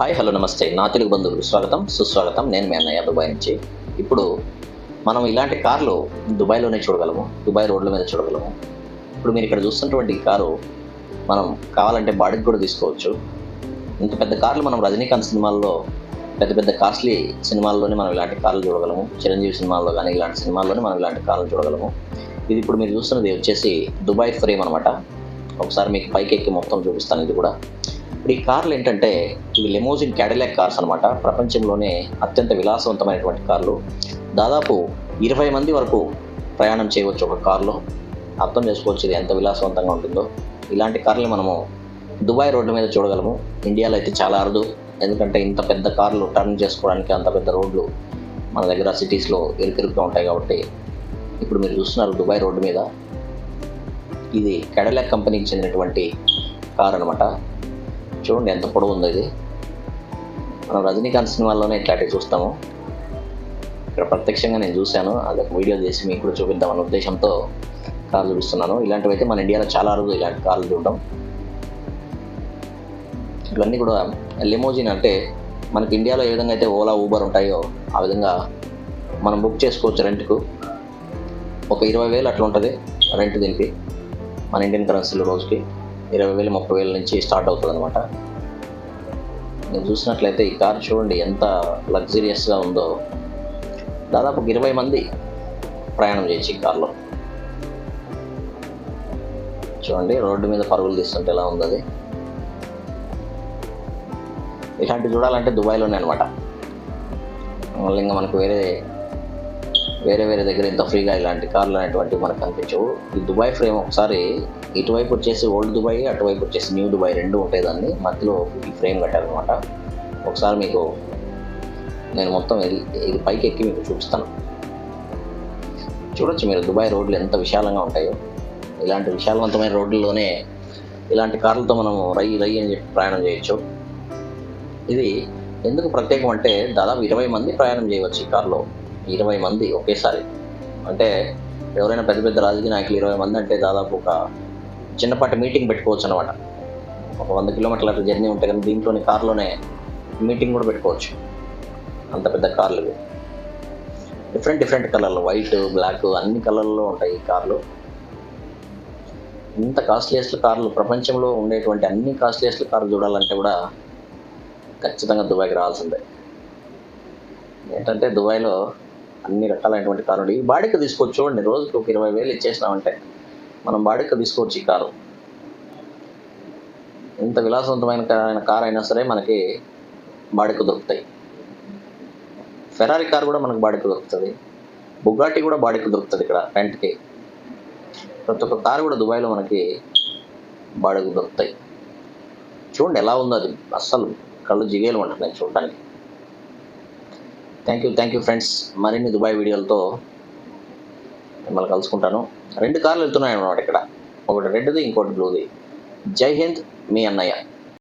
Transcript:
Hi hello నమస్తే. నా తెలుగు బంధువులు స్వాగతం సుస్వాగతం. నేను మీ అన్నయ్య దుబాయ్ నుంచి. ఇప్పుడు మనం ఇలాంటి కార్లు దుబాయ్లోనే చూడగలము దుబాయ్ రోడ్ల మీద చూడగలము. ఇప్పుడు మీరు ఇక్కడ చూస్తున్నటువంటి ఈ కారు మనం కావాలంటే బాడీకి కూడా తీసుకోవచ్చు. ఇంత పెద్ద కార్లు మనం రజనీకాంత్ సినిమాల్లో పెద్ద పెద్ద కాస్ట్లీ సినిమాల్లోనే మనం ఇలాంటి కార్లు చూడగలము. చిరంజీవి సినిమాల్లో కానీ ఇలాంటి సినిమాల్లోనే మనం ఇలాంటి కార్లు చూడగలము. ఇది ఇప్పుడు మీరు చూస్తున్నది వచ్చేసి దుబాయ్ ఫ్రేమ్ అనమాట ఒకసారి మీకు పైకి ఎక్కి మొత్తం చూపిస్తాను ఇది కూడా. ఇప్పుడు ఈ కార్లు ఏంటంటే ఇవి లెమోజిన్ క్యాడిలాక్ కార్స్ అనమాట ప్రపంచంలోనే అత్యంత విలాసవంతమైనటువంటి కార్లు. దాదాపు ఇరవై మంది వరకు ప్రయాణం చేయవచ్చు ఒక కార్లో. అర్థం చేసుకోవచ్చు ఇది ఎంత విలాసవంతంగా ఉంటుందో. ఇలాంటి కార్లు మనము దుబాయ్ రోడ్డు మీద చూడగలము. ఇండియాలో అయితే చాలా అరుదు. ఎందుకంటే ఇంత పెద్ద కార్లు టర్న్ చేసుకోవడానికి అంత పెద్ద రోడ్లు మన దగ్గర సిటీస్లో ఇరుకిరుగ్గా ఉంటాయి కాబట్టి ఇప్పుడు మీరు చూస్తున్నారు దుబాయ్ రోడ్డు మీద. ఇది కెడలాక్ కంపెనీకి చెందినటువంటి కార్ అనమాట చూడండి ఎంత పొడవు ఉంది ఇది. మనం రజనీకాంత్ సినిమాల్లోనే ఇట్లాంటివి చూస్తాము. ఇక్కడ ప్రత్యక్షంగా నేను చూశాను. అది ఒక వీడియో చేసి మీకు కూడా చూపిద్దామనే ఉద్దేశంతో కార్లు చూపిస్తున్నాను. ఇలాంటివి అయితే మన ఇండియాలో చాలా అరుదు ఇలాంటి కార్లు చూడడం. ఇవన్నీ కూడా లిమోజిన్ అంటే మనకి ఇండియాలో ఏ విధంగా అయితే ఓలా ఊబర్ ఉంటాయో ఆ విధంగా మనం బుక్ చేసుకోవచ్చు రెంట్కు. ఒక ఇరవై వేలు అట్లా ఉంటుంది రెంట్ దీనికి మన ఇండియన్ కరెన్సీలో రోజుకి. ఇరవై వేలు ముప్పై వేల నుంచి స్టార్ట్ అవుతుంది అనమాట మీరు చూసినట్లయితే ఈ కార్ చూడండి ఎంత లగ్జరియస్గా ఉందో. దాదాపు ఇరవై మంది ప్రయాణం చేయొచ్చు ఈ కార్లో. చూడండి రోడ్డు మీద పరుగులు తీస్తుంటే ఎలా ఉంది అది. ఇలాంటివి చూడాలంటే దుబాయ్లోనే అనమాట మళ్ళీ ఇంకా మనకు వేరే వేరే వేరే దగ్గర ఇంత ఫ్రీగా ఇలాంటి కార్లు అనేటువంటివి మనకు కనిపించవు. ఈ దుబాయ్ ఫ్రేమ్ ఒకసారి ఇటువైపు వచ్చేసి ఓల్డ్ దుబాయ్ అటువైపు వచ్చేసి న్యూ దుబాయ్ రెండు ఉంటాయి దాన్ని. మధ్యలో ఈ ఫ్రేమ్ కట్టారనమాట ఒకసారి మీకు నేను మొత్తం ఇది ఇది పైకి ఎక్కి మీకు చూపిస్తాను. చూడొచ్చు మీరు దుబాయ్ రోడ్లు ఎంత విశాలంగా ఉంటాయో. ఇలాంటి విశాలవంతమైన రోడ్లలోనే ఇలాంటి కార్లతో మనం రై రై అని చెప్పి ప్రయాణం చేయొచ్చు. ఇది ఎందుకు ప్రత్యేకం అంటే దాదాపు ఇరవై మంది ప్రయాణం చేయవచ్చు ఈ కార్లో. ఇరవై మంది ఒకేసారి. అంటే ఎవరైనా పెద్ద పెద్ద రాజకీయ నాయకులు ఇరవై మంది అంటే దాదాపు ఒక చిన్నపాటి మీటింగ్ పెట్టుకోవచ్చు అనమాట ఒక వంద కిలోమీటర్ల అట్లా జర్నీ ఉంటే కానీ దీంట్లోని కార్లోనే మీటింగ్ కూడా పెట్టుకోవచ్చు. అంత పెద్ద కార్లు డిఫరెంట్ డిఫరెంట్ కలర్లు. వైట్ బ్లాక్ అన్ని కలర్లో ఉంటాయి ఈ కార్లు. ఇంత కాస్ట్లీయెస్ట్ కార్లు ప్రపంచంలో ఉండేటువంటి అన్ని కాస్ట్లీయెస్ట్ కార్లు చూడాలంటే కూడా ఖచ్చితంగా దుబాయ్కి రావాల్సిందే. ఏంటంటే దుబాయ్లో అన్ని రకాలైనటువంటి కారు ఈ బాడిక తీసుకోవచ్చు చూడండి రోజుకి ఒక ఇరవై వేలు ఇచ్చేసినామంటే మనం బాడిక తీసుకోవచ్చు ఈ కారు. ఇంత విలాసవంతమైన కారు కార్ అయినా సరే మనకి బాడిక దొరుకుతాయి. ఫెరారీ కార్ కూడా మనకు బాడిక దొరుకుతుంది. బుగాటి కూడా బాడిక దొరుకుతుంది ఇక్కడ రెంట్కి ప్రతి ఒక్క కారు కూడా దుబాయ్లో మనకి బాడిక దొరుకుతాయి. చూడండి ఎలా ఉందో అది అస్సలు కళ్ళు జిగేలు ఉంటున్నాయి చూడటానికి. Thank you thank you friends మరిన్ని దుబాయ్ వీడియోలతో మిమ్మల్ని కలుసుకుంటాను. రెండు కార్లు వెళ్తున్నాయి అన్నమాట ఇక్కడ. ఒకటి రెడ్ది ఇంకోటి బ్లూది. జై హింద్ మీ అన్నయ్య.